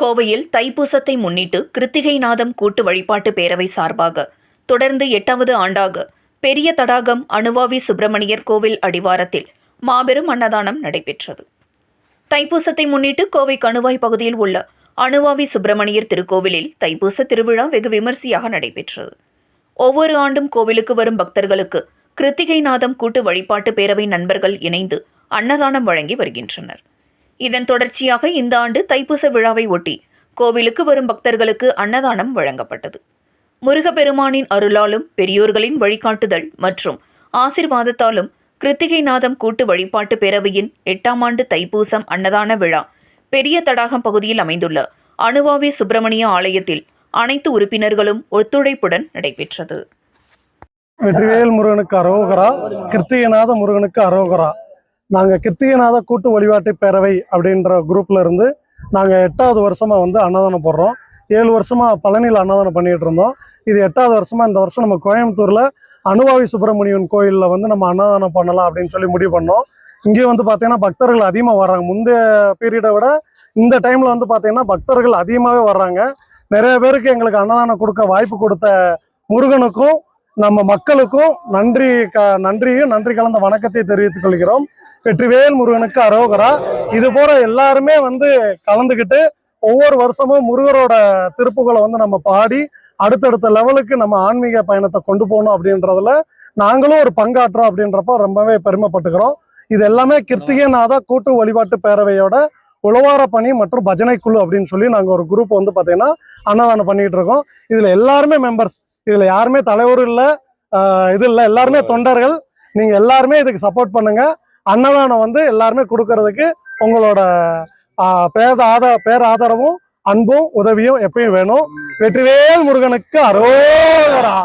கோவையில் தைப்பூசத்தை முன்னிட்டு கிருத்திகை நாதம் கூட்டு வழிபாட்டு பேரவை சார்பாக தொடர்ந்து எட்டாவது ஆண்டாக பெரிய தடாகம் அணுவாவி சுப்பிரமணியர் கோவில் அடிவாரத்தில் மாபெரும் அன்னதானம் நடைபெற்றது. தைப்பூசத்தை முன்னிட்டு கோவை கணுவாய் பகுதியில் உள்ள அணுவாவி சுப்பிரமணியர் திருக்கோவிலில் தைப்பூச திருவிழா வெகு விமரிசையாக நடைபெற்றது. ஒவ்வொரு ஆண்டும் கோவிலுக்கு வரும் பக்தர்களுக்கு கிருத்திகை நாதம் கூட்டு வழிபாட்டு பேரவை நண்பர்கள் இணைந்து அன்னதானம் வழங்கி வருகின்றனர். இதன் தொடர்ச்சியாக இந்த ஆண்டு தைப்பூச விழாவை ஒட்டி கோவிலுக்கு வரும் பக்தர்களுக்கு அன்னதானம் வழங்கப்பட்டது. முருகப்பெருமானின் அருளாலும் பெரியோர்களின் வழிகாட்டுதல் மற்றும் ஆசிர்வாதத்தாலும் கிருத்திகை நாதம் கூட்டு வழிபாட்டு பேரவையின் எட்டாம் ஆண்டு தைப்பூசம் அன்னதான விழா பெரிய தடாகம் பகுதியில் அமைந்துள்ள அணுவாவி சுப்பிரமணிய ஆலயத்தில் அனைத்து உறுப்பினர்களும் ஒத்துழைப்புடன் நடைபெற்றது. வெற்றிவேல் முருகனுக்கு அரோகரா கிருத்திகநாத முருகனுக்கு அரோகரா. நாங்கள் கிருத்திகநாத கூட்டு வழிபாட்டு பேரவை அப்படின்ற குரூப்லேருந்து நாங்கள் எட்டாவது வருஷமாக வந்து அன்னதானம் போடுறோம். ஏழு வருஷமாக பழனியில் அன்னதானம் பண்ணிகிட்டு இருந்தோம். இது எட்டாவது வருஷமாக இந்த வருஷம் நம்ம கோயம்புத்தூரில் அனுவாவி சுப்பிரமணியன் கோயிலில் வந்து நம்ம அன்னதானம் பண்ணலாம் அப்படின்னு சொல்லி முடிவு பண்ணோம். இங்கே வந்து பார்த்தீங்கன்னா பக்தர்கள் அதிகமாக வர்றாங்க. முந்தைய பீரியடை விட இந்த டைமில் வந்து பார்த்தீங்கன்னா பக்தர்கள் அதிகமாகவே வர்றாங்க. நிறைய பேருக்கு எங்களுக்கு அன்னதானம் கொடுக்க வாய்ப்பு கொடுத்த முருகனுக்கும் நம்ம மக்களுக்கும் நன்றி க நன்றியும் நன்றி கலந்த வணக்கத்தை தெரிவித்துக் கொள்கிறோம். வெற்றிவேல் முருகனுக்கு அரோகரா. இது போல எல்லாருமே வந்து கலந்துக்கிட்டு ஒவ்வொரு வருஷமும் முருகரோட திருப்புகளை வந்து நம்ம பாடி அடுத்தடுத்த லெவலுக்கு நம்ம ஆன்மீக பயணத்தை கொண்டு போகணும் அப்படின்றதுல நாங்களும் ஒரு பங்காற்றோம் அப்படின்றப்ப ரொம்பவே பெருமைப்பட்டுக்கிறோம். இது எல்லாமே கிருத்திகைநாதா கூட்டு வழிபாட்டு பேரவையோட உழவார பணி மற்றும் பஜனை குழு அப்படின்னு சொல்லி நாங்கள் ஒரு குரூப் வந்து பார்த்தீங்கன்னா அன்னதானம் பண்ணிட்டு இருக்கோம். இதில் எல்லாருமே மெம்பர்ஸ் இதில் யாருமே தலைவர் இல்லை இது இல்லை. எல்லாருமே தொண்டர்கள். நீங்கள் எல்லாருமே இதுக்கு சப்போர்ட் பண்ணுங்க. அன்னதானம் வந்து எல்லாருமே கொடுக்கறதுக்கு உங்களோட பேத ஆதா பேர் ஆதரவும் அன்பும் உதவியும் எப்பயும் வேணும். வெற்றிவேல் முருகனுக்கு அரோகரா.